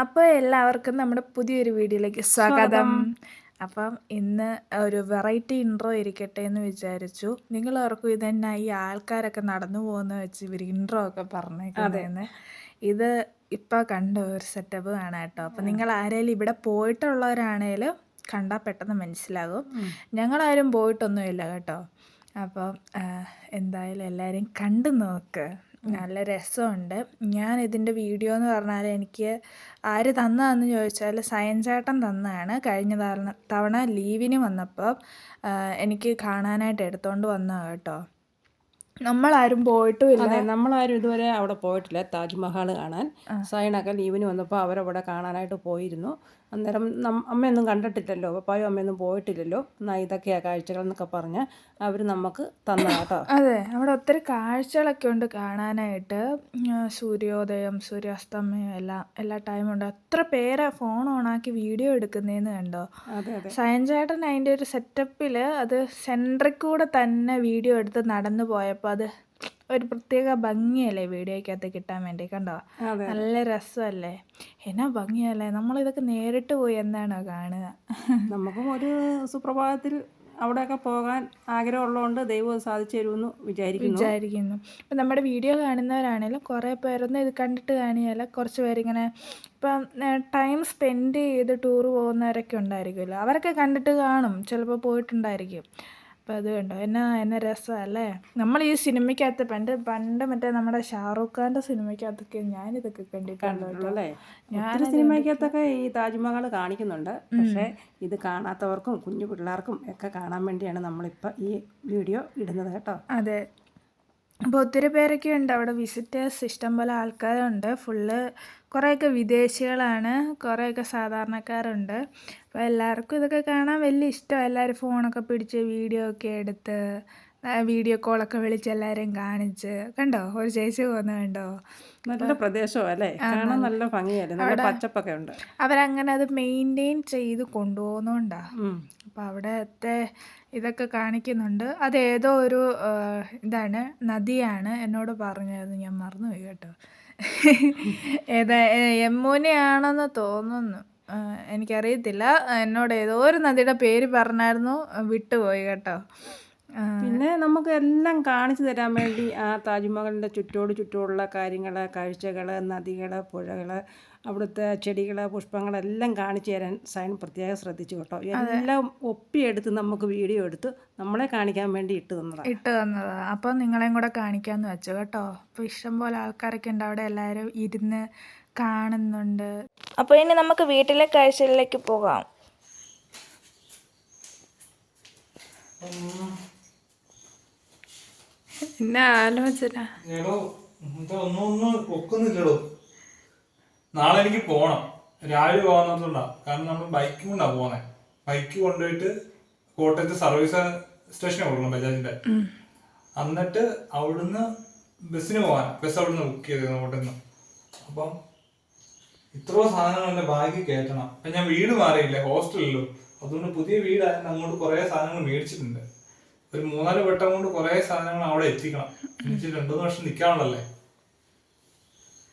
അപ്പോൾ എല്ലാവർക്കും നമ്മുടെ പുതിയൊരു വീഡിയോയിലേക്ക് സ്വാഗതം. അപ്പം ഇന്ന് ഒരു വെറൈറ്റി ഇൻട്രോ ഇരിക്കട്ടെ എന്ന് വിചാരിച്ചു. നിങ്ങൾ ഓർക്കും ഇത് തന്നെ ഈ ആൾക്കാരൊക്കെ നടന്നു പോകുന്ന വെച്ച് ഇവർ ഇൻട്രോ ഒക്കെ പറഞ്ഞേക്കുന്നതെന്ന്. ഇത് ഇപ്പോൾ കണ്ട ഒരു സെറ്റപ്പ് ആണ് കേട്ടോ. അപ്പം നിങ്ങൾ ആരെങ്കിലും ഇവിടെ പോയിട്ടുള്ളവരാണേൽ കണ്ടാൽ പെട്ടെന്ന് മനസ്സിലാകും. ഞങ്ങളാരും പോയിട്ടൊന്നുമില്ല കേട്ടോ. അപ്പം എന്തായാലും എല്ലാവരും കണ്ടു നോക്ക്. നല്ല രസമുണ്ട്. ഞാൻ ഇതിന്റെ വീഡിയോ എന്ന് പറഞ്ഞാൽ എനിക്ക് ആര് തന്നതെന്ന് ചോദിച്ചാൽ സയൻസ് ഏട്ടൻ തന്നതാണ്. കഴിഞ്ഞ തവണ തവണ ലീവിന് വന്നപ്പോൾ എനിക്ക് കാണാനായിട്ട് എടുത്തോണ്ട് വന്നതാണ് കേട്ടോ. നമ്മളാരും പോയിട്ടും ഇല്ല അതെ നമ്മളാരും ഇതുവരെ അവിടെ പോയിട്ടില്ല. താജ്മഹൽ കാണാൻ. സൈനൊക്കെ ലീവിന് വന്നപ്പോൾ അവരവിടെ കാണാനായിട്ട് പോയിരുന്നു. അന്നേരം നം- അമ്മയൊന്നും കണ്ടിട്ടില്ലല്ലോ പപ്പായും അമ്മയൊന്നും പോയിട്ടില്ലല്ലോ. എന്നാൽ ഇതൊക്കെയാ കാഴ്ചകൾ എന്നൊക്കെ പറഞ്ഞ് അവർ നമുക്ക് തന്ന കേട്ടോ. അതെ അവിടെ ഒത്തിരി കാഴ്ചകളൊക്കെ ഉണ്ട് കാണാനായിട്ട്. സൂര്യോദയം സൂര്യാസ്തമയം എല്ലാം എല്ലാ ടൈമും ഉണ്ട്. എത്ര പേരാ ഫോൺ ഓണാക്കി വീഡിയോ എടുക്കുന്നതെന്ന് കണ്ടോ? അതെ അതെ. സയൻസ് ചേട്ടൻ അതിന്റെ ഒരു സെറ്റപ്പിൽ അത് സെൻട്രിൽ കൂടെ തന്നെ വീഡിയോ എടുത്ത് നടന്നു പോയപ്പോൾ അത് ഒരു പ്രത്യേക ഭംഗിയല്ലേ വീഡിയോയ്ക്കകത്ത് കിട്ടാൻ വേണ്ടി. കണ്ടോ? നല്ല രസമല്ലേ? എന്നാ ഭംഗിയല്ലേ? നമ്മളിതൊക്കെ നേരിട്ട് പോയി എന്താണോ കാണുക. നമുക്കും ഒരു സുപ്രഭാതത്തിൽ അവിടെയൊക്കെ പോകാൻ ആഗ്രഹമുള്ളതുകൊണ്ട് ദൈവം സാധിച്ചു തരുമെന്ന് വിചാരിക്കുന്നു. വിചാരിക്കുന്നു. ഇപ്പം നമ്മുടെ വീഡിയോ കാണുന്നവരാണെങ്കിലും കുറേ പേരൊന്നും ഇത് കണ്ടിട്ട് കാണിയല്ല കുറച്ച് പേരിങ്ങനെ ഇപ്പം ടൈം സ്പെൻഡ് ചെയ്ത് ടൂർ പോകുന്നവരൊക്കെ ഉണ്ടായിരിക്കുമല്ലോ. അവരൊക്കെ കണ്ടിട്ട് കാണും. ചിലപ്പോൾ പോയിട്ടുണ്ടായിരിക്കും. അപ്പം അത് കണ്ടോ? എന്നാ എന്നെ രസമല്ലേ? നമ്മൾ ഈ സിനിമയ്ക്കകത്ത് പണ്ട് പണ്ട് മറ്റേ നമ്മുടെ ഷാറൂഖ് ഖാന്റെ സിനിമയ്ക്കകത്തൊക്കെ ഞാനിതൊക്കെ കണ്ടിട്ടുണ്ട് ഞാൻ സിനിമയ്ക്കകത്തൊക്കെ ഈ താജ്മഹൽ കാണിക്കുന്നുണ്ട്. പക്ഷേ ഇത് കാണാത്തവർക്കും കുഞ്ഞു പിള്ളേർക്കും ഒക്കെ കാണാൻ വേണ്ടിയാണ് നമ്മളിപ്പോൾ ഈ വീഡിയോ ഇടുന്നത് കേട്ടോ. അതെ. അപ്പോൾ ഒത്തിരി പേരൊക്കെ ഉണ്ട്. അവിടെ വിസിറ്റേഴ്സ് ഇഷ്ടംപോലെ ആൾക്കാരുണ്ട്. ഫുള്ള് കുറേയൊക്കെ വിദേശികളാണ്. കുറേയൊക്കെ സാധാരണക്കാരുണ്ട്. അപ്പോൾ എല്ലാവർക്കും ഇതൊക്കെ കാണാൻ വലിയ ഇഷ്ടമാണ് എല്ലാവരും ഫോണൊക്കെ പിടിച്ച് വീഡിയോ ഒക്കെ എടുത്ത് വീഡിയോ കോളൊക്കെ വിളിച്ച് എല്ലാവരെയും കാണിച്ച്. കണ്ടോ? ഒരു ചേച്ചി പോകുന്ന കണ്ടോ? നല്ല പ്രദേശമാണ് അല്ലേ? കാണാൻ നല്ല ഭംഗിയല്ലേ നല്ല പച്ചപ്പൊക്കെ ഉണ്ട്. അവരങ്ങനെ അത് മെയിന്റെയിൻ ചെയ്ത് കൊണ്ടുപോകുന്നോണ്ടാ. അപ്പൊ അവിടത്തെ ഇതൊക്കെ കാണിക്കുന്നുണ്ട്. അത് ഏതോ ഒരു ഇതാണ് നദിയാണ് എന്നോട് പറഞ്ഞത്. ഞാൻ മറന്നുപോയി കേട്ടോ. ഏതാ യമുനയാണെന്ന് തോന്നുന്നു. എനിക്കറിയത്തില്ല. എന്നോട് ഏതോ ഒരു നദിയുടെ പേര് പറഞ്ഞായിരുന്നു. വിട്ടുപോയി കേട്ടോ. പിന്നെ നമുക്ക് എല്ലാം കാണിച്ചു തരാൻ വേണ്ടി ആ താജ്മഹലിന്റെ ചുറ്റോട് ചുറ്റുമുള്ള കാര്യങ്ങൾ കാഴ്ചകൾ നദികൾ പുഴകൾ അവിടുത്തെ ചെടികൾ പുഷ്പങ്ങളെല്ലാം കാണിച്ചു തരാൻ സൈൻ പ്രത്യേകം ശ്രദ്ധിച്ചു കേട്ടോ. എല്ലാം ഒപ്പിയെടുത്ത് നമുക്ക് വീഡിയോ എടുത്ത് നമ്മളെ കാണിക്കാൻ വേണ്ടി ഇട്ട് തന്നതാണ് ഇട്ട് തന്നത്. അപ്പോൾ നിങ്ങളെയും കൂടെ കാണിക്കാമെന്ന് വെച്ചു കേട്ടോ. അപ്പോൾ ഇഷ്ടംപോലെ ആൾക്കാരൊക്കെ ഉണ്ട് അവിടെ. എല്ലാവരും ഇരുന്ന് കാണുന്നുണ്ട്. അപ്പോൾ ഇനി നമുക്ക് വീട്ടിലെ കാഴ്ചകളിലേക്ക് പോകാം. എന്നാ ആലോചന എടോ എന്താ ഒന്നും ഒന്നും ഒക്കുന്നില്ലടോ നാളെ എനിക്ക് പോണം. രാവിലെ പോകാന്നതുകൊണ്ടാ കാരണം നമ്മൾ ബൈക്ക് കൊണ്ടാ പോന്നെ ബൈക്ക് കൊണ്ടുപോയിട്ട് കോട്ടയത്ത് സർവീസ് സ്റ്റേഷനിൽ കൊടുക്കണം ബജാജിന്റെ. എന്നിട്ട് അവിടുന്ന് ബസ്സിന് പോകാൻ ബസ് അവിടുന്ന് ബുക്ക് ചെയ്തിരുന്നു കോട്ടയത്ത് അപ്പം ഇത്രയോ സാധനങ്ങൾ എന്റെ ബാഗിൽ കയറ്റണം. അപ്പൊ ഞാൻ വീട് മാറിയില്ല ഹോസ്റ്റലിലും അതുകൊണ്ട് പുതിയ വീടായിരുന്നു അങ്ങോട്ട് കുറെ സാധനങ്ങൾ മേടിച്ചിട്ടുണ്ട്. ഒരു മൂന്നാൽ വട്ടം കൊണ്ട് കുറെ സാധനങ്ങൾ അവിടെ എത്തിക്കണം. എനിക്ക് രണ്ടു വർഷം നിൽക്കാനുള്ളല്ലേ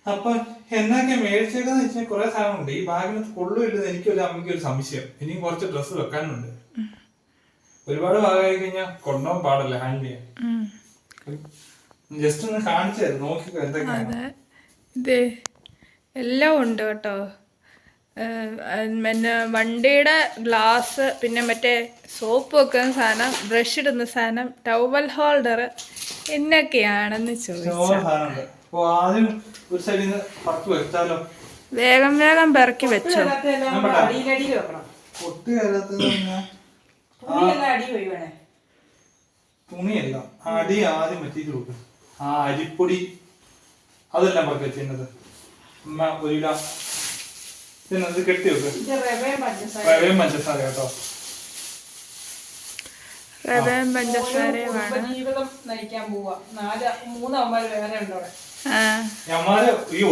അപ്പൊ എന്നൊക്കെ മേടിച്ചേക്കെന്ന് വെച്ചാൽ കുറെ സാധനമുണ്ട് ഈ ബാഗിനകത്ത് കൊള്ളുമില്ലെന്ന് എനിക്കൊരു അമ്മയ്ക്ക് ഒരു സംശയം. ഇനിയും കുറച്ച് ഡ്രസ്സ് വെക്കാനുണ്ട്. ഒരുപാട് ഭാഗമായി കഴിഞ്ഞാൽ കൊണ്ടുപോകാൻ പാടല്ല ഹാൻഡിൽ ചെയ്യാൻ? ജസ്റ്റ് ഒന്ന് കാണിച്ചായിരുന്നു. നോക്കി എന്തൊക്കെയാണ്. എല്ലാം ഉണ്ട് കേട്ടോ. പിന്നെ വണ്ടിയുടെ ഗ്ലാസ് പിന്നെ മറ്റേ സോപ്പ് വെക്കുന്ന സാധനം ബ്രഷ് ഇടുന്ന സാധനം ടവൽ ഹോൾഡർ എന്നൊക്കെയാണെന്ന് ചോദിച്ചു വേഗം വേഗം പെറക്കി വെച്ചോ. തുണിയെല്ലാം അടി ആദ്യം കൊടുക്കും ആ അരിപ്പൊടി അതെല്ലാം പറക്കി വെച്ചിരുന്നത് ഒരു കിലോ പിന്നെ ഇത് കെട്ടി വെക്ക്. ഇത് റവയും പഞ്ചസാര. കേട്ടോ. റവയും പഞ്ചസാരയുമാണ്. ജീവിതം നയിക്കാൻ പോവാ. നാല് വേറെ ഉണ്ടോ ഞമ്മാര് ഈ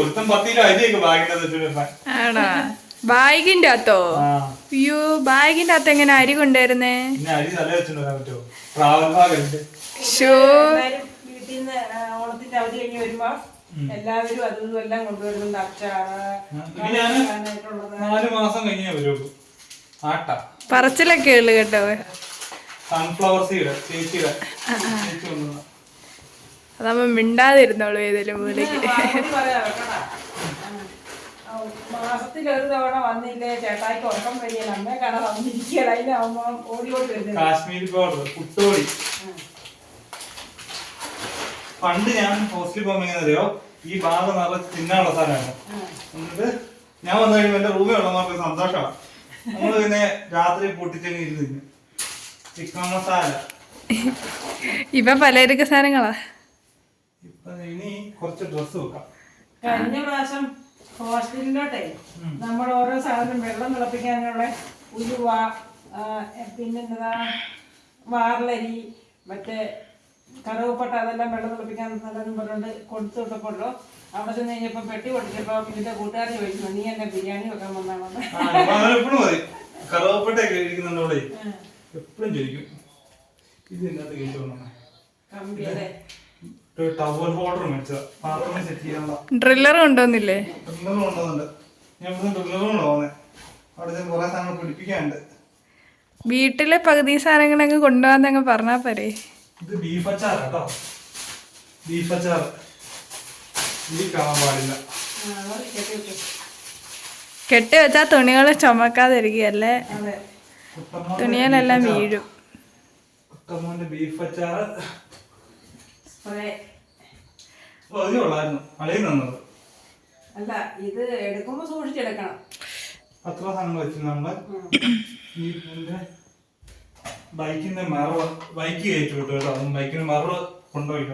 അരിയൊക്കെ ബാഗിന്റെ അത്തോ ആണോ? ബാഗിന്റെ അകത്തോ? അയ്യോ ബാഗിന്റെ അകത്ത് എങ്ങനെ അരി കൊണ്ടുവരുന്നേ? ഷോ ഓണത്തിന്റെ അവധി കഴിഞ്ഞ് വരുമ്പോ എല്ലാവരും അതും ഇതും എല്ലാം കൊണ്ടുവരുന്നുണ്ട് അച്ചാറ് നാല് മാസം കഴിഞ്ഞേ വരുള്ളൂ. ആട്ട. പറച്ചിലൊക്കെ ഉള്ളു കേട്ടോ. സൺഫ്ലവർ സീഡ് ചേച്ചിയുടെ അതാവുമ്പോ മിണ്ടാതിരുന്നോളൂ ഏതെങ്കിലും മൂലയ്ക്ക് മാസത്തിൽ ഒരു തവണ വന്നില്ലേ ചേട്ടായിക്ക് ഉറക്കം വരികയില്ല. അമ്മയെ കട വന്നിരിക്കുകയില്ല അതിനാവുമ്പോ ഓടി ഓടി വരുന്നത്. കാശ്മീരി പൗഡർ കുട്ടോടി പണ്ട് ഞാൻ ഹോസ്റ്റലിൽ പോകുമ്പോൾ എങ്ങനെ അറിയോ ഈ ഭാഗം നല്ല തിന്നാനുള്ള സാധനമാണ്. എന്നിട്ട് ഞാൻ വന്നു കഴിയുമ്പോൾ എന്റെ റൂമിൽ ഉള്ളവർക്ക് സന്തോഷമാണ്. നമ്മൾ പിന്നെ രാത്രി പൊട്ടിച്ചങ്ങ് ഇരുന്നു ചിക്കൻ മസാല. ഇപ്പൊ പലചരക്ക് സാധനങ്ങളാ? ഇപ്പൊ ഇനി കുറച്ച് ഡ്രസ്സ് വെക്കാം. കഴിഞ്ഞ പ്രാവശ്യം ഹോസ്റ്റലിലോട്ടെ നമ്മൾ ഓരോ സാധനം വെള്ളം തിളപ്പിക്കാനുള്ള ഉലുവ പിന്നെന്താ വാർലരി മറ്റേ കറുവപ്പട്ട അതെല്ലാം വെള്ളം തിളപ്പിക്കാൻ നല്ലതെന്ന് പറഞ്ഞുകൊണ്ട് കൊടുത്തു വിട്ടപ്പോഴോ അവിടെ ചെന്ന് കഴിഞ്ഞപ്പോൾ പെട്ടി പൊട്ടിച്ചപ്പോൾ ഇതിന്റെ കൂട്ടുകാരൻ ചോദിച്ചു നീ എന്നെ ബിരിയാണി വെക്കാൻ വന്നാണോ എപ്പോഴും മതി. കറുവപ്പട്ടയൊക്കെ ഇരിക്കുന്നുണ്ട് അവിടെ. എപ്പോഴും ചോദിക്കും ഇത് ഇതിനകത്ത് കഴിച്ചോളണം കമ്പിയുടെ ഒരു ടവൽ ഹോൾഡർ മേടിച്ചതാ. പാത്രം സെറ്റ് ചെയ്യാനുള്ള. ഡ്രില്ലർ കൊണ്ടുവന്നില്ലേ? കൊണ്ടുവന്നുണ്ട് ഞാൻ ഇവിടുന്ന് ഡ്രില്ലറും കൊണ്ടുപോകുന്നത് അവിടെ ചെന്ന് കുറെ സാധനങ്ങൾ പിടിപ്പിക്കാനുണ്ട്. വീട്ടിലെ പകുതി സാധനങ്ങളൊക്കെ കൊണ്ടുപോകാന്നങ്ങ് പറഞ്ഞാ പോരെ. ഇത് ബീഫ് അച്ചാർ കേട്ടോ. ബീഫ് അച്ചാർ ഇനി കാണാൻ പാടില്ല. കെട്ടി വെച്ചാ. തുണികൾ ചുമക്കാതിരിക്കുകയല്ലേ? തുണികളെല്ലാം. വീഴും. ബീഫ് അച്ചാർ സ്പ്രേ. പകുതി ഉള്ളായിരുന്നു അളിയിൽ നിന്നത് അല്ല ഇത് എടുക്കുമ്പോ സൂക്ഷിച്ചെടുക്കണം. അത്ര സാധനങ്ങൾ വെച്ചു നമ്മൾ ബൈക്കിന്റെ മറവ് ബൈക്ക് കയറ്റി വിട്ടു കേട്ടോ. അതും ബൈക്കിന്റെ മറവ് കൊണ്ടുപോയി.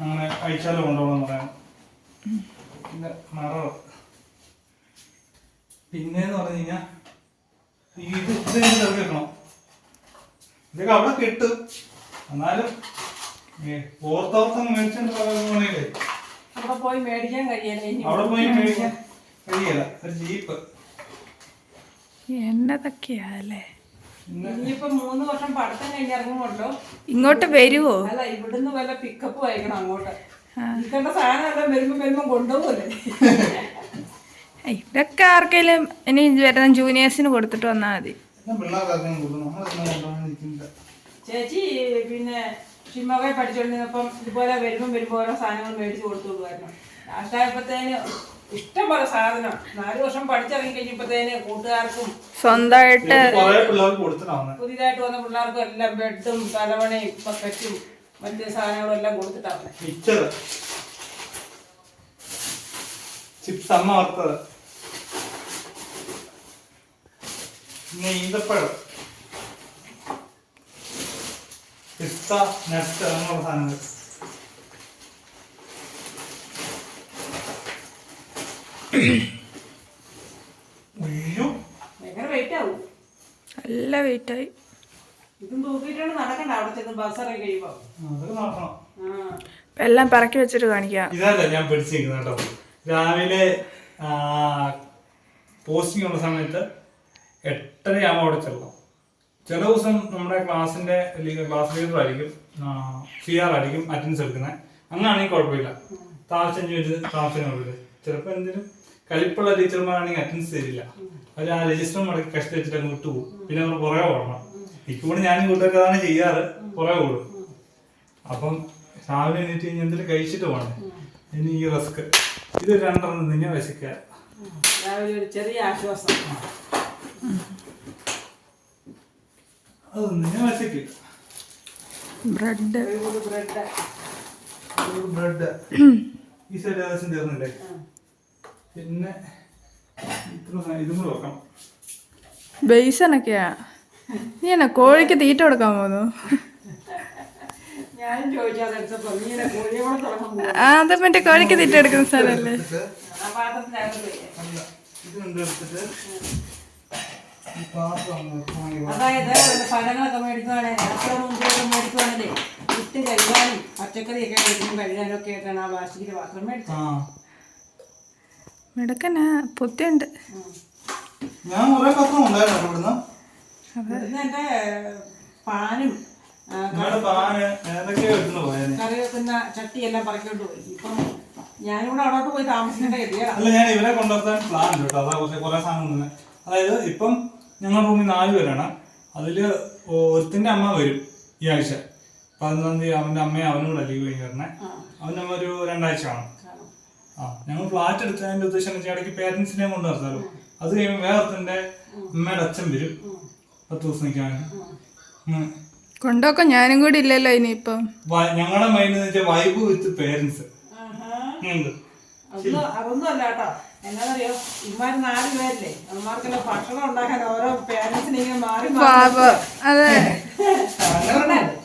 അങ്ങനെ അയച്ചാലും കൊണ്ടുപോകണം പറയാം പിന്നെ മറവ്. പിന്നെന്ന് പറഞ്ഞു കഴിഞ്ഞാ ഈ ഇത് ഇത് ഇങ്ങനെ ഇറക്കി വെക്കണം. ഇതൊക്കെ അവിടെ കിട്ടും. എന്നാലും ഓർത്തോർത്തം പോകണമെങ്കിലേ അവിടെ പോയി മേടിക്കാൻ കഴിയല്ലേ അവിടെ പോയി മേടിക്കാൻ കഴിയല ഒരു ജീപ്പ്. എന്നതൊക്കെയാ അല്ലേ? ഇനിയിപ്പോ മൂന്ന് വർഷം പഠിത്തം കഴിഞ്ഞ് ഇറങ്ങുമല്ലോ? ഇങ്ങോട്ട് വരുവോ? അല്ല ഇവിടുന്ന് വല്ല പിക്കപ്പ് അങ്ങോട്ട്. ഇരിക്കേണ്ട സാധനം എല്ലാം വരുമ്പോ വരുമ്പോ കൊണ്ടുപോകല്ലേ ഇതൊക്കെ ആർക്കെങ്കിലും ഇനി വരുന്ന ജൂനിയേഴ്സിന് കൊടുത്തിട്ട് വന്നാൽ മതി. ചേച്ചി പിന്നെ ഷിമോകെ പഠിച്ചോണ്ടിരുന്നപ്പം ഇതുപോലെ വരുമ്പം വരുമ്പോ ഓരോ സാധനങ്ങൾ മേടിച്ച് കൊടുത്തു കൊടുക്കുമായിരുന്നു ലാസ്റ്റായപ്പോഴത്തേന് ഇഷ്ടം പോലെ സാധനം. നാല് വർഷം പഠിച്ചിറങ്ങി കഴിഞ്ഞപ്പോഴത്തേന് കൂട്ടുകാർക്കും സ്വന്തമായിട്ട് പുതിയതായിട്ട് വന്ന പിള്ളേർക്കും എല്ലാം ബെഡും തലവണയും പക്കറ്റും മറ്റു സാധനങ്ങളും എല്ലാം കൊടുത്തിട്ടാണ്. ചിപ്സ് അമ്മ വറുത്തത്. പിന്നെ ഈന്തപ്പഴം. പിസ്ത നട്ട് അങ്ങനെയുള്ള സാധനങ്ങൾ അയ്യോ ഭയങ്കര വെയിറ്റ് ആവും നല്ല വെയിറ്റായി ഇതും തൂക്കിയിട്ടാണ് നടക്കണ്ട അവിടെ ചെന്ന് ബസ് ഇറങ്ങി കഴിയുമ്പോ അതൊക്കെ വെയിറ്റ് ആയി എല്ലാം പറക്കി വെച്ചിട്ട് കാണിക്കാം. ഇതല്ല ഞാൻ പിടിച്ചിരിക്കുന്നത് കേട്ടോ? രാവിലെ പോസ്റ്റിംഗ് ഉള്ള സമയത്ത് എട്ടരയാകുമ്പോൾ അവിടെ ചെല്ലണം. ചില ദിവസം നമ്മുടെ ക്ലാസ്സിന്റെ ക്ലാസ് ലീഡർ ആയിരിക്കും സി ആർ ആയിരിക്കും അറ്റൻഡൻസ് എടുക്കുന്നത്. അങ്ങനെയാണെങ്കിൽ കുഴപ്പമില്ല. ക്ലാസ്സിന് കുഴപ്പമില്ല ചിലപ്പോൾ എന്തെങ്കിലും കലിപ്പുള്ള ടീച്ചർമാരാണെങ്കിൽ അറ്റൻഡൻസ് തരില്ല അവർ ആ രജിസ്റ്റർ മടക്കി കഷ്ടി വെച്ചിട്ട് അങ്ങ് വിട്ടുപോകും പിന്നെ അവർ പുറകെ ഓടണം ഇപ്പോഴും ഞാൻ കൂട്ടൊക്കെ അതാണ് ചെയ്യാറ്. പുറകെ ഓടും. അപ്പം രാവിലെ എണീറ്റ് കഴിഞ്ഞ എന്തെങ്കിലും കഴിച്ചിട്ട് പോകണം ഇനി ഈ റിസ്ക് ഇത് രണ്ടെണ്ണം നിന്നെ വിശക്കുക രാവിലെ ഒരു ചെറിയ ആശ്വാസം. അത് നിന്നെ വിശക്കില്ല ബ്രെഡ്. ഒരു ബ്രെഡ്. ബ്രെഡ്. ഈ സൈഡ് ആവശ്യം തീർന്നില്ലേ? പിന്നെ ഇത്ര ഇതും കൂടെ വെക്കണം ബേസനൊക്കെയാ നീ എന്നാ കോഴിക്ക് തീറ്റ കൊടുക്കാൻ പോന്നു? ഞാനും ചോദിച്ചാൽ എടുത്തപ്പോ നീ എന്നെ കോഴിയെ കൂടെ തുടങ്ങാൻ പോകും ആ അത് മറ്റേ കോഴിക്ക് തീറ്റ എടുക്കുന്ന സ്ഥലല്ലേ. അതായത് ഫലങ്ങളൊക്കെ അത്ര മുമ്പൊക്കെ കഴുകാനും പച്ചക്കറിയൊക്കെ മേടിക്കും കഴുകാനും ഒക്കെ ആയിട്ടാണ് ആ പ്ലാസ്റ്റിക്കിന്റെ പാത്രം മേടിച്ചത്. ആ. മിടക്കനാ പൊത്തിയുണ്ട് ഞാൻ കുറെ പത്രം ഉണ്ടായിരുന്നു ഇവിടുന്ന് ഇവിടുന്ന് എന്റെ പാനും ആ, നിങ്ങളുടെ പാന് ഏതൊക്കെയോ എടുത്തുകൊണ്ട് പോയേനെ കറി വെക്കുന്ന ചട്ടിയെല്ലാം പറക്കൊണ്ട് പോയി. ഇപ്പം അവിടോട്ട് പോയി താമസിക്കേണ്ട അല്ല ഞാൻ ഇവരെ കൊണ്ടുവരാൻ പ്ലാൻ ഉണ്ട് കേട്ടോ. അതാ കുറച്ച് കുറെ സാധനം തന്നെ. അതായത് ഇപ്പം ഞങ്ങളുടെ റൂമിൽ നാല് പേരാണ്. അതിൽ ഒരുത്തിന്റെ അമ്മ വരും ഈ ആഴ്ച. പതിനൊന്നാം തീയതി അവന്റെ അമ്മയും അവനും കൂടെ ലീവ് കഴിഞ്ഞ് വരണേ. അവന്റെ അമ്മ ഒരു രണ്ടാഴ്ച കാണും. ഞങ്ങൾ ഫ്ലാറ്റ് എടുത്തതിന്റെ ഉദ്ദേശം എന്ന് വെച്ചാൽ ഇടയ്ക്ക് പേരൻസിനെ കൊണ്ട് നിർത്താലോ അത് കഴിയുമ്പോൾ വേറെ വേറൊരുത്തന്റെ അമ്മയുടെ അച്ഛൻ വരും. പത്ത് ദിവസം നിൽക്കാൻ. കൊണ്ടൊക്കെ ഞാനും കൂടി ഇല്ലല്ലോ ഇനിയിപ്പം. ഞങ്ങളുടെ മൈൻഡ് എന്ന് വെച്ചാൽ വൈബ് വിത്ത് പേരൻസ് അതൊന്നും അതൊന്നും അല്ല കേട്ടോ. എന്നാന്നറിയോ? ഇമാര് നാല് പേരല്ലേ. അമ്മമാർക്കെല്ലാം ഭക്ഷണം ഉണ്ടാക്കാൻ ഓരോ പേരൻസിനെ ഇങ്ങനെ മാറി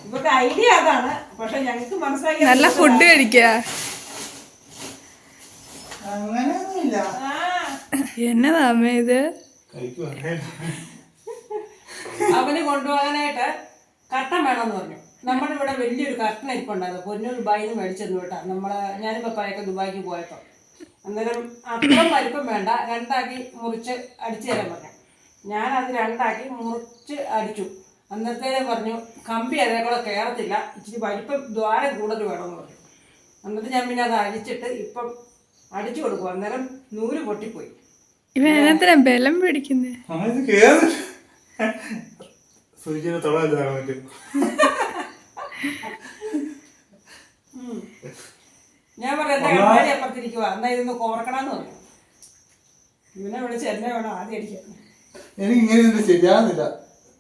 ഇവരുടെ ഐഡിയ അതാണ്. പക്ഷെ ഞങ്ങൾക്ക് മനസ്സിലാക്കി നല്ല ഫുഡ് കഴിക്കുക അങ്ങനെയൊന്നുമില്ല ആ, എന്നതാ അമ്മ ഇത്? അവന് കൊണ്ടുപോകാനായിട്ട് കട്ടൻ വേണമെന്ന് പറഞ്ഞു. നമ്മുടെ ഇവിടെ വലിയൊരു കട്ടൻ ഇരിപ്പുണ്ടായിരുന്നു. പൊന്നൂർ ദുബായിൽ നിന്ന് മേടിച്ചെന്ന് കേട്ടാ. നമ്മളെ ഞാനും പപ്പായൊക്കെ ദുബായിക്ക് പോയപ്പോ. അന്നേരം അത്രയും വലിപ്പം വേണ്ട. രണ്ടാക്കി മുറിച്ച് അടിച്ചു തരാൻ പറഞ്ഞു. ഞാൻ അത് രണ്ടാക്കി മുറിച്ച് അടിച്ചു. അന്നത്തേനെ പറഞ്ഞു കമ്പി അതേക്കൂടെ കയറത്തില്ല ഇച്ചിരി വലിപ്പം ദ്വാരം കൂടുതൽ വേണമെന്ന് പറഞ്ഞു. എന്നിട്ട് ഞാൻ പിന്നെ അത് അടിച്ചിട്ട് ഇപ്പം അടിച്ചു കൊടുക്കും അന്നേരം നൂൽ പൊട്ടിപ്പോയി. ഇവ എന്നത്തിനാ ബലം പിടിക്കുന്നേ? ആ, ഇത് കേറി. സൂചിനെ തൊടാൻ പറ്റും. ഞാൻ പറയാം അപ്പുറത്തിരിക്കുക എന്നാ ഇതൊന്ന് കോർക്കണമെന്ന് പറഞ്ഞു ഇവനെ വിളിച്ച് എന്നെ വേണം ആദ്യം അടിക്കാൻ. എനിക്ക് ഇങ്ങനെ ശരിയാകുന്നില്ല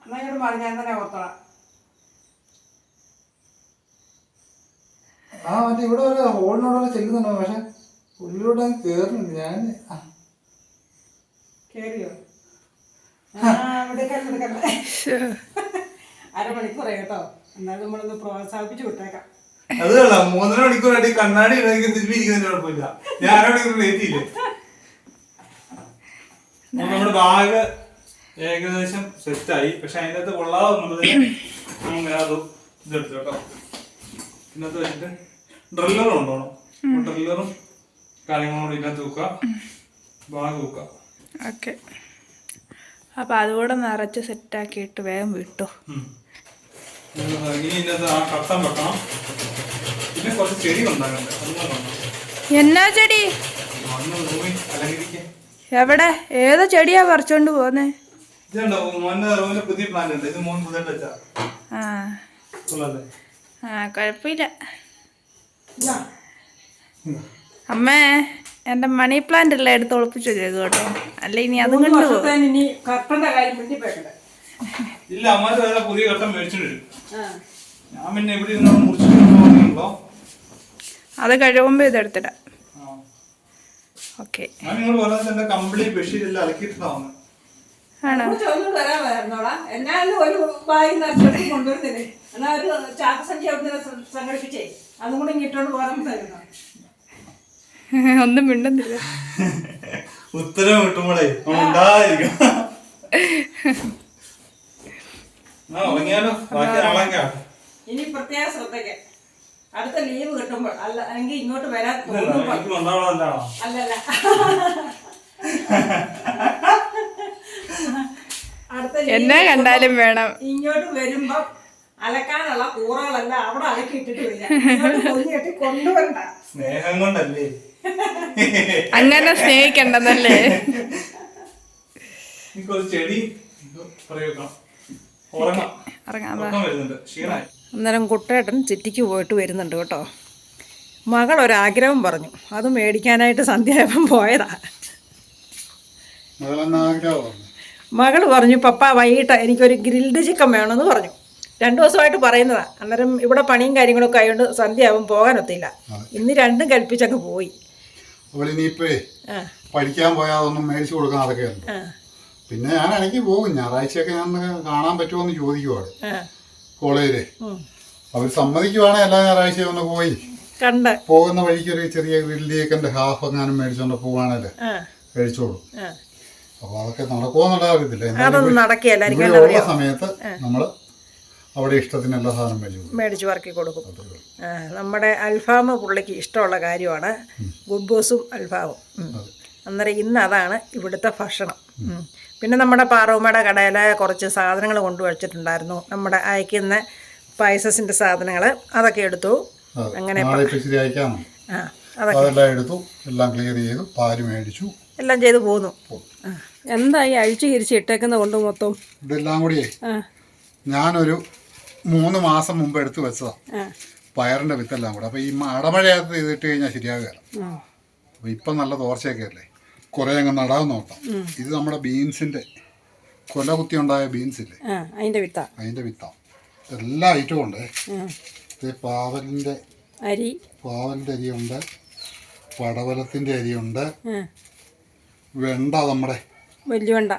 എന്നാ ഇങ്ങോട്ട് മാറി ഞാൻ തന്നെ ഓർത്തോളാം. ആ മറ്റേ ഇവിടെ ഒരു ഹോളിനോടെ ചെല്ലുന്നുണ്ടോ പക്ഷെ ഉള്ളിലോട്ട് കേറും ഞാൻ കേറിയോ? അരമണിക്കൂർ കേട്ടോ. എന്നാലും നമ്മളൊന്ന് പ്രോത്സാഹിപ്പിച്ചു വിട്ടേക്കാം. അത് കൊള്ളാം മൂന്നര മണിക്കൂറായിട്ട് കണ്ണാടി ഇടയ്ക്ക് കുഴപ്പമില്ല. ഞാൻ അരമണിക്കൂർ വെയിറ്റില്ലേ നമ്മുടെ ബാഗ് ഏകദേശം സെറ്റായി പക്ഷെ അതിന്റെ അകത്ത് കൊള്ളാതെ ഇതെടുത്തു കേട്ടോ. ഇതിനകത്ത് വെച്ചിട്ട് ഡ്രില്ലറും ഉണ്ടോണം ഡ്രില്ലറും കാര്യങ്ങളും കൂടി ഇതിനകത്ത് വെക്കുക ബാഗ് വെക്കുക ഓക്കെ. അപ്പൊ അതുകൂടെ നിറച്ച് സെറ്റാക്കിയിട്ട് വേഗം വിട്ടോ. ഇനി ഇതിനകത്ത് ആ കട്ടൻ വെക്കണം. പിന്നെ കുറച്ച് ചെടി ഉണ്ടാകണ്ട എന്നാ ചെടി? എവിടെ? ഏത് ചെടിയാ പറിച്ചോണ്ട് പോന്നെ? പുതിയ പ്ലാൻ ഉണ്ട്. ഇത് മോൻ പുതിയ ആ. കൊഴപ്പില്ല ആ കുഴപ്പമില്ല. ഇതാ, അമ്മേ എന്റെ മണി പ്ലാന്റ് എല്ലാം എടുത്ത് ഒളിപ്പിച്ചു വെച്ചേക്ക് കേട്ടോ. അല്ല ഇനി അതും കൊണ്ട്. ഇല്ല അമ്മാര് വേറെ പുതിയ ഘട്ടം മേടിച്ചിട്ട് ആ. ഞാൻ പിന്നെ ഇവിടെ ഇരുന്ന് മുറിച്ചിട്ടുണ്ടോ അത് കഴിവുമ്പോ ഇതെടുത്തിടാം ഓക്കെ. ആണോ? ഒരു കൊണ്ടുവരുന്നില്ലേ? എന്നാ അവിടെ സംഘടിപ്പിച്ചേ. അതും കൂടെ ഇങ്ങോട്ട് പോകാൻ തരുന്നു ഒന്നും മിണ്ടുന്നില്ല. ഉത്തരം കിട്ടുമ്പോഴേ ഉണ്ടായിരിക്കും ഇനി പ്രത്യേക ശ്രദ്ധയ്ക്ക്. അടുത്ത ലീവ് കിട്ടുമ്പോൾ അല്ല ഇങ്ങോട്ട് വരാൻ അല്ലല്ല. എന്നെ കണ്ടാലും വേണം. ഇങ്ങോട്ട് വരുമ്പോ അലക്കാനുള്ള കൂറകളെല്ലാം അവിടെ അലക്കിട്ടിട്ടില്ല കൊണ്ടുവരണ്ട. സ്നേഹം കൊണ്ടല്ലേ? അങ്ങനെ സ്നേഹിക്കണ്ടെന്നല്ലേ ചെടി അന്നേരം കുട്ടേട്ടൻ ചിറ്റിക്ക് പോയിട്ട് വരുന്നുണ്ട് കേട്ടോ. മകൾ ഒരാഗ്രഹം പറഞ്ഞു. അത് മേടിക്കാനായിട്ട് സന്ധ്യായപ്പം പോയതാ. മകൾ പറഞ്ഞു. പപ്പ വൈകിട്ട് എനിക്കൊരു ഗ്രിൽഡ് ചിക്കൻ വേണമെന്ന് പറഞ്ഞു. രണ്ടു ദിവസമായിട്ട് പറയുന്നതാ. അന്നേരം ഇവിടെ പണിയും കാര്യങ്ങളൊക്കെ ആയതുകൊണ്ട് സന്ധ്യയാവും പോകാനൊത്തില്ല. ഇന്ന് രണ്ടും കൽപ്പിച്ചങ്ങ് പോയി. ആ. പഠിക്കാൻ പോയാൽ അതൊന്നും മേടിച്ചു കൊടുക്കാൻ അതൊക്കെയുണ്ട് ഉണ്ട്. പിന്നെ ഞാൻ ഇടയ്ക്ക് പോകും. ഞായറാഴ്ചയൊക്കെ ഞാൻ കാണാൻ പറ്റുമോ എന്ന് ചോദിക്കുവാണ് കോളേജിൽ. അവർ. അവർ സമ്മതിക്കുവാണെങ്കിൽ എല്ലാ ഞായറാഴ്ചയും ഒന്ന് പോയി. കണ്ട്. പോകുന്ന വഴിക്ക് ഒരു ചെറിയ ഗ്രില്ലിയേക്കന്റെ ഹാഫ് എങ്ങാനും മേടിച്ചോണ്ട് പോവാണല്ലേ കഴിച്ചോളൂ. ആ. അപ്പോൾ അതൊക്കെ നടക്കുമോ എന്നുള്ള അറിയത്തില്ല സമയത്ത് നമ്മൾ അവിടെ ഇഷ്ടത്തിന് എല്ലാ സാധനം മേടിച്ചു മേടിച്ച് കൊടുക്കും. നമ്മുടെ അൽഫാം പുള്ളിക്ക് ഇഷ്ടമുള്ള കാര്യമാണ്. ഗുബൂസും അൽഫാമും. അന്നേരം ഇന്ന് അതാണ് ഇവിടുത്തെ ഭക്ഷണം. പിന്നെ നമ്മുടെ പാറവുമ്മയുടെ കടയിൽ കുറച്ച് സാധനങ്ങൾ കൊണ്ടുവച്ചിട്ടുണ്ടായിരുന്നു. നമ്മുടെ അയക്കുന്ന പൈസസിന്റെ സാധനങ്ങൾ അതൊക്കെ എടുത്തു. അങ്ങനെ ആ അതെല്ലാം എടുത്തു. എല്ലാം ക്ലിയർ ചെയ്തു. പാൽ മേടിച്ചു. എല്ലാം ചെയ്തു പോന്നു. എന്തായി അഴിച്ചു കിരിച്ച് ഇട്ടേക്കുന്ന കൊണ്ട് മൊത്തം? ഇതെല്ലാം കൂടിയേ. ഞാനൊരു മൂന്ന് മാസം മുമ്പ് എടുത്തു വെച്ചതാ. പയറിന്റെ വിത്തെല്ലാം കൂടെ. അപ്പൊ ഈ അടമഴയത്ത് ചെയ്തിട്ട് കഴിഞ്ഞാൽ ശരിയാകുകയില്ല. അപ്പൊ ഇപ്പൊ നല്ല തോർച്ചയൊക്കെ അല്ലേ? കുറെ അങ്ങ് നടാൻ നോക്കാം. ഇത് നമ്മുടെ ബീൻസിന്റെ കൊല കുത്തി ഉണ്ടായ ബീൻസ് ഇല്ലേ അതിന്റെ വിത്ത. അതിന്റെ വിത്താ. എല്ലാ ഐറ്റവും ഉണ്ട്. പാവലിന്റെ അരി. പാവലിന്റെ അരിയുണ്ട്. പടവലത്തിന്റെ അരിയുണ്ട്. വെണ്ട നമ്മുടെ വലിയ വെണ്ട.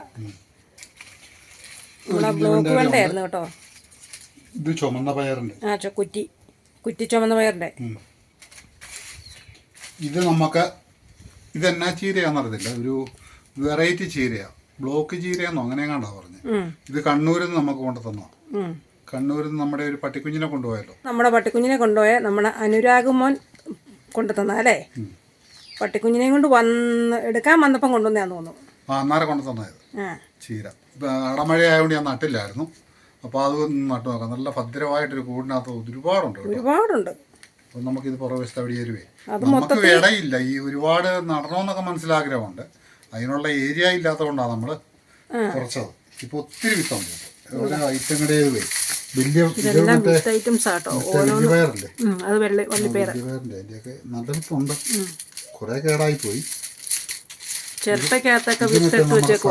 വെണ്ടായിരുന്നു ബ്ലോക്ക് വെണ്ടയായിരുന്നു കേട്ടോ. ഇത് ചുമന്ന പയറുണ്ട് ആ കുറ്റി. കുറ്റി ചുമന്ന പയറുണ്ട് ഇത് നമുക്ക് ഇത് എന്നാ ചീരയാന്ന് അറിയത്തില്ല. ഒരു വെറൈറ്റി ചീരയാ. ബ്ലോക്ക് ചീരയാന്നോ? അങ്ങനെ പറഞ്ഞത് പറഞ്ഞു ഇത് കണ്ണൂരിൽ നിന്ന് നമുക്ക് കൊണ്ടു തന്നോ കണ്ണൂരിൽ നിന്ന് നമ്മുടെ ഒരു പട്ടിക്കുഞ്ഞിനെ കൊണ്ടുപോയല്ലോ. നമ്മുടെ പട്ടിക്കുഞ്ഞിനെ കൊണ്ടുപോയ നമ്മുടെ അനുരാഗ് മോൻ കൊണ്ടു തന്ന അല്ലേ? പട്ടിക്കുഞ്ഞിനെ കൊണ്ട് വന്ന് എടുക്കാൻ വന്നപ്പം കൊണ്ടുവന്നു തോന്നുന്നു. ആ അന്നാരെ കൊണ്ടു തന്നത് ആ. ചീര. ഇപ്പം അടമഴ ആയതുകൊണ്ട് ഞാൻ നട്ടില്ലായിരുന്നു. അപ്പോൾ അത് നട്ടു നോക്കാം. നല്ല ഭദ്രമായിട്ടൊരു കൂടിനകത്ത് ഒരുപാടുണ്ട് ഒരുപാടുണ്ട്. അപ്പം നമുക്കിത് പുറവശത്ത് അവിടെ വരുവേ നമുക്ക് ഇടയില്ല. ഈ ഒരുപാട് നടണമെന്നൊക്കെ മനസ്സിലാഗ്രഹമുണ്ട്. അതിനുള്ള ഏരിയ ഇല്ലാത്തതുകൊണ്ടാണ് നമ്മൾ കുറച്ചത്. ഇപ്പോൾ ഒത്തിരി വിത്തുണ്ട്. വലിയ ഇത് അതിന്റെയൊക്കെ നല്ല വിത്തുണ്ട് കുറേ കേടായി പോയി ചിരട്ടക്കകത്തൊക്കെ ഇത് വിത്ത് മറ്റേ എടുത്ത്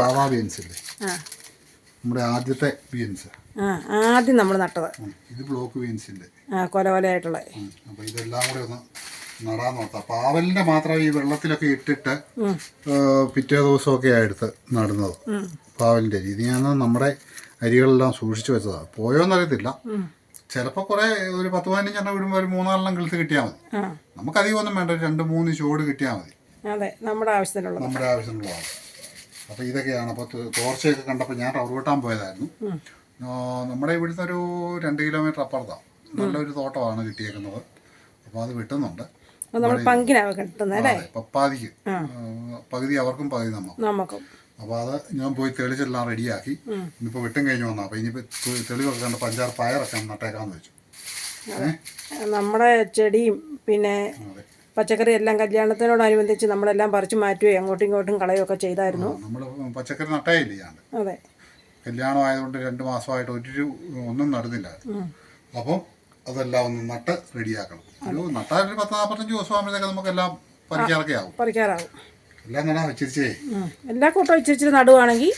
നമ്മുടെ ആദ്യത്തെ ബീൻസ് ആ ആദ്യം നമ്മൾ നട്ടത്. ഇത് ബ്ലോക്ക് ബീൻസിന്റെ ആ കൊല കൊലയായിട്ടുള്ള. അപ്പോൾ ഇതെല്ലാം കൂടെ ഒന്ന് നടാൻ നോക്കാം. പാവലിന്റെ മാത്രം ഈ വെള്ളത്തിലൊക്കെ ഇട്ടിട്ട് പിറ്റേ ദിവസമൊക്കെ എടുത്ത് നടുന്നത്. പാവലിന്റെ അരി ഇത് ഞാൻ നമ്മുടെ അരികളെല്ലാം സൂക്ഷിച്ചു വെച്ചതാണ് പോയോന്നറിയത്തില്ല ചിലപ്പോൾ കുറേ ഒരു പത്ത് പതിനഞ്ചെണ്ണം വിടുമ്പോൾ ഒരു മൂന്നാലെണ്ണം കിളുത്ത് കിട്ടിയാൽ മതി. നമുക്കധികം ഒന്നും വേണ്ട. രണ്ട് മൂന്ന് ചോട് കിട്ടിയാൽ മതി. അതെ നമ്മുടെ ആവശ്യത്തിനുള്ള നമ്മുടെ ആവശ്യമുള്ളതാണ് അപ്പോൾ ഇതൊക്കെയാണ്. അപ്പോൾ തോർച്ചയൊക്കെ കണ്ടപ്പോൾ ഞാൻ റബ്ബർ വെട്ടാൻ പോയതായിരുന്നു. നമ്മുടെ ഇവിടുത്തെ ഒരു രണ്ട് കിലോമീറ്റർ അപ്പുറത്താണ് നല്ലൊരു തോട്ടമാണ് കിട്ടിയേക്കുന്നത്. അപ്പോൾ അത് വെട്ടുന്നുണ്ട്. പപ്പാതിക്ക് പകുതി. അവർക്കും പകുതി നമുക്ക് അപ്പോൾ അത് ഞാൻ പോയി തെളിച്ചെല്ലാം റെഡിയാക്കി. ഇനിയിപ്പോൾ വെട്ടും കഴിഞ്ഞ് വന്നാൽ അപ്പോൾ ഇനിയിപ്പോൾ തെളിവൊക്കെ കണ്ട് പഞ്ചാർ പയറൊക്കെ നട്ടേക്കാന്ന് വെച്ചു. നമ്മുടെ ചെടിയും പിന്നെ പച്ചക്കറി എല്ലാം കല്യാണത്തിനോടനുബന്ധിച്ച് നമ്മളെല്ലാം പറിച്ചു മാറ്റുകയും അങ്ങോട്ടും ഇങ്ങോട്ടും കളയുകയൊക്കെ ചെയ്തായിരുന്നു. നമ്മൾ പച്ചക്കറി നട്ടേ അതെ. കല്യാണം ആയതുകൊണ്ട് രണ്ട് മാസമായിട്ട് ഒരു ഒന്നും നടന്നില്ല. അപ്പം അതെല്ലാം ഒന്ന് നട്ട് റെഡിയാക്കണം. ഒരു നട്ടാൽ ഒരു പത്ത് നാൽപ്പത്തഞ്ച് ദിവസം ആകുമ്പോഴത്തേക്ക് നമുക്കെല്ലാം പറിക്കാറൊക്കെ ആവും. പറിക്കാറാവും. എല്ലാം നടാൻ വെച്ചിരിച്ചേ. എല്ലാ കൂട്ടം ഇച്ചിരി നടുവാണെങ്കിൽ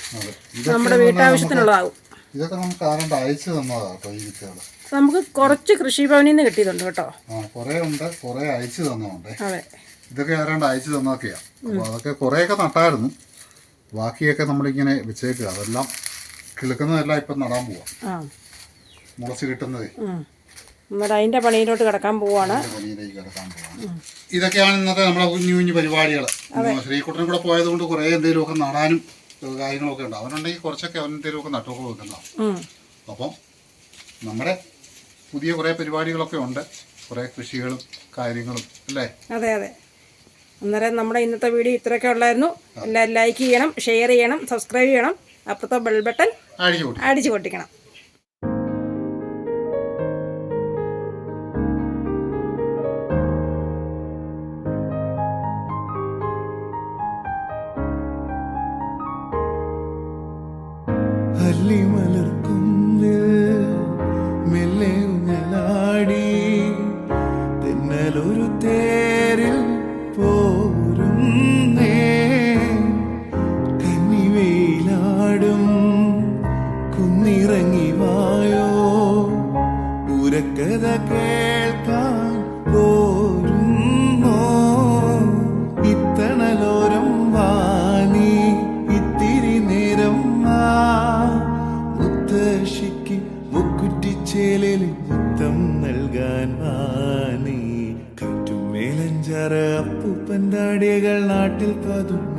നമ്മുടെ വീട്ടാവശ്യത്തിനുള്ളതാകും ഇതൊക്കെ നമുക്ക് ആരണ്ട് അയച്ചു തന്നതാണ് കേട്ടോ ഈ വിത്തുകൾ നമുക്ക് കുറച്ച് കൃഷിഭവനിൽ നിന്ന് കിട്ടിയിട്ടുണ്ട് കേട്ടോ. ആ കുറേ ഉണ്ട്. കുറേ അയച്ചു തന്നതുണ്ട്. അതെ. ഇതൊക്കെ ആരാണ്ട് അയച്ചു തന്നൊക്കെയാ അപ്പോൾ അതൊക്കെ കുറേയൊക്കെ നട്ടായിരുന്നു. ബാക്കിയൊക്കെ നമ്മളിങ്ങനെ വെച്ചേക്കുക അതെല്ലാം കിളുക്കുന്നതെല്ലാം ഇപ്പം നടാൻ പോവാം. ആ. മുളച്ച് കിട്ടുന്നതേ. ഉം. എന്നിട്ട് അതിന്റെ പണിയിലോട്ട് കിടക്കാൻ പോവാണ്. അതിന്റെ പണിയിലേക്ക് കിടക്കാൻ പോവാണ്. ഇതൊക്കെയാണ് ഇന്നത്തെ നമ്മളെ കുഞ്ഞു കുഞ്ഞു പരിപാടികൾ ശ്രീകുട്ടനും കൂടെ പോയത് പോയതുകൊണ്ട് കുറേ എന്തെങ്കിലുമൊക്കെ നടാനും കാര്യങ്ങളൊക്കെ ഉണ്ട് അവനുണ്ടെങ്കിൽ കുറച്ചൊക്കെ അവൻ എന്തെങ്കിലുമൊക്കെ നട്ടൊക്കെ വെക്കുന്നതാണ് ഉം. അപ്പം നമ്മുടെ പുതിയ കുറേ പരിപാടികളൊക്കെ ഉണ്ട്. കുറേ കൃഷികളും കാര്യങ്ങളും അല്ലേ? അതെ അതെ. അന്നേരം നമ്മുടെ ഇന്നത്തെ വീഡിയോ ഇത്രയൊക്കെ ഉള്ളായിരുന്നു. എല്ലാവരും ലൈക്ക് ചെയ്യണം ഷെയർ ചെയ്യണം സബ്സ്ക്രൈബ് ചെയ്യണം. അപ്പുറത്തെ ബെൽ ബട്ടൺ അടിച്ചു പൊട്ടിക്കണം. കേൾക്കാൻ പോരുന്നോ ഇത്തണലോരം വാണി ഇത്തിരി നേരം ആ മുത്തശ്ശിക്ക് മുക്കുറ്റിച്ചേലിൽ മുത്തം നൽകാൻ വാണി. കാറ്റുമേലഞ്ചാറ അപ്പൂപ്പന്റെ അടികൾ നാട്ടിൽ പതുങ്ങി നാട്ടിൽ പതുങ്ങി